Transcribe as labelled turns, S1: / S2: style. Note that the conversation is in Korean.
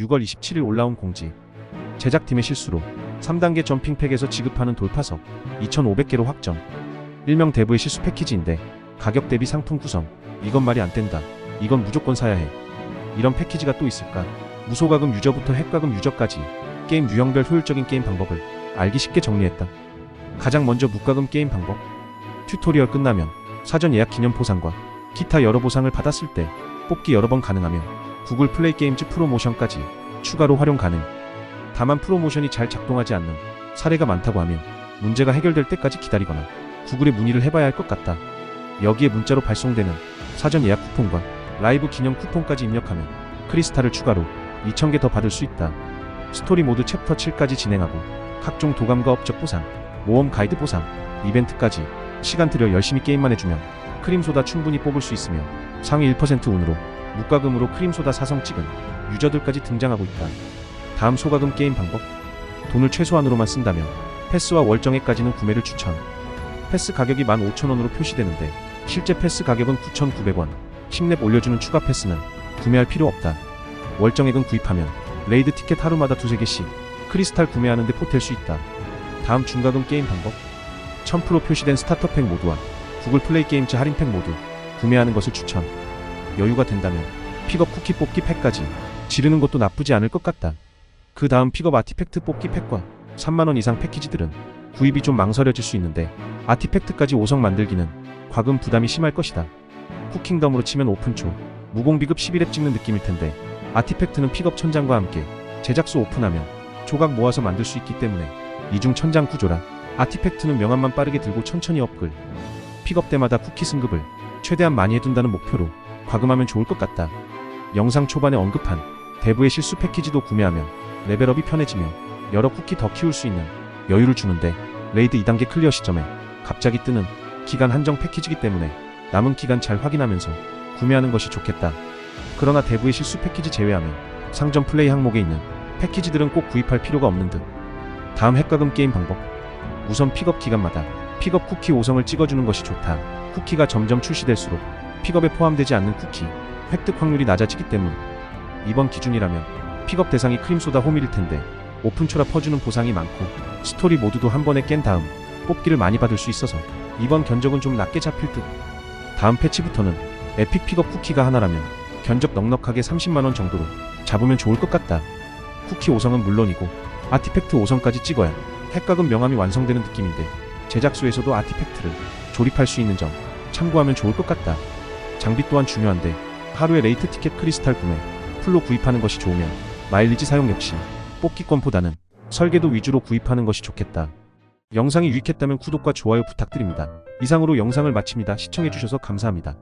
S1: 6월 27일 올라온 공지. 제작팀의 실수로 3단계 점핑팩에서 지급하는 돌파석 2,500개로 확정. 일명 대부의 실수 패키지인데 가격 대비 상품 구성. 이건 말이 안 된다. 이건 무조건 사야 해. 이런 패키지가 또 있을까? 무소가금 유저부터 핵가금 유저까지 게임 유형별 효율적인 게임 방법을 알기 쉽게 정리했다. 가장 먼저 무가금 게임 방법. 튜토리얼 끝나면 사전 예약 기념 보상과 기타 여러 보상을 받았을 때 뽑기 여러 번 가능하며 구글 플레이 게임즈 프로모션까지 추가로 활용 가능. 다만 프로모션이 잘 작동하지 않는 사례가 많다고 하면 문제가 해결될 때까지 기다리거나 구글에 문의를 해봐야 할 것 같다. 여기에 문자로 발송되는 사전 예약 쿠폰과 라이브 기념 쿠폰까지 입력하면 크리스탈을 추가로 2,000개 더 받을 수 있다. 스토리 모드 챕터 7까지 진행하고 각종 도감과 업적 보상, 모험 가이드 보상, 이벤트까지 시간 들여 열심히 게임만 해주면 크림소다 충분히 뽑을 수 있으며 상위 1% 운으로 무과금으로 크림소다 사성 찍은 유저들까지 등장하고 있다. 다음 소가금 게임 방법? 돈을 최소한으로만 쓴다면 패스와 월정액까지는 구매를 추천. 패스 가격이 15,000원으로 표시되는데 실제 패스 가격은 9,900원. 10렙 올려주는 추가 패스는 구매할 필요 없다. 월정액은 구입하면 레이드 티켓 하루마다 두세 개씩 크리스탈 구매하는데 보탤 수 있다. 다음 중가금 게임 방법? 1000% 표시된 스타터팩 모드와 구글 플레이 게임즈 할인팩 모두 구매하는 것을 추천 여유가 된다면 픽업 쿠키 뽑기 팩까지 지르는 것도 나쁘지 않을 것 같다 그 다음 픽업 아티팩트 뽑기 팩과 3만원 이상 패키지들은 구입이 좀 망설여질 수 있는데 아티팩트까지 5성 만들기는 과금 부담이 심할 것이다. 쿠킹덤으로 치면 오픈 초, 무공비급 11렙 찍는 느낌일 텐데 아티팩트는 픽업 천장과 함께 제작소 오픈하면 조각 모아서 만들 수 있기 때문에 이중 천장 구조라 아티팩트는 명함만 빠르게 들고 천천히 업글 픽업 때마다 쿠키 승급을 최대한 많이 해둔다는 목표로 과금하면 좋을 것 같다. 영상 초반에 언급한 대부의 실수 패키지도 구매하면 레벨업이 편해지며 여러 쿠키 더 키울 수 있는 여유를 주는데 레이드 2단계 클리어 시점에 갑자기 뜨는 기간 한정 패키지기 때문에 남은 기간 잘 확인하면서 구매하는 것이 좋겠다. 그러나 대부의 실수 패키지 제외하면 상점 플레이 항목에 있는 패키지들은 꼭 구입할 필요가 없는 듯. 다음 핵가금 게임 방법. 우선 픽업 기간마다 픽업 쿠키 5성을 찍어주는 것이 좋다. 쿠키가 점점 출시될수록 픽업에 포함되지 않는 쿠키 획득 확률이 낮아지기 때문. 이번 기준이라면 픽업 대상이 크림소다 호밀일 텐데 오픈초라 퍼주는 보상이 많고 스토리 모드도 한 번에 깬 다음 뽑기를 많이 받을 수 있어서 이번 견적은 좀 낮게 잡힐 듯. 다음 패치부터는 에픽 픽업 쿠키가 하나라면 견적 넉넉하게 30만원 정도로 잡으면 좋을 것 같다. 쿠키 5성은 물론이고 아티팩트 5성까지 찍어야 핵각은 명함이 완성되는 느낌인데 제작소에서도 아티팩트를 조립할 수 있는 점 참고하면 좋을 것 같다. 장비 또한 중요한데 하루에 레이트 티켓 크리스탈 구매, 풀로 구입하는 것이 좋으면 마일리지 사용 역시 뽑기권보다는 설계도 위주로 구입하는 것이 좋겠다. 영상이 유익했다면 구독과 좋아요 부탁드립니다. 이상으로 영상을 마칩니다. 시청해주셔서 감사합니다.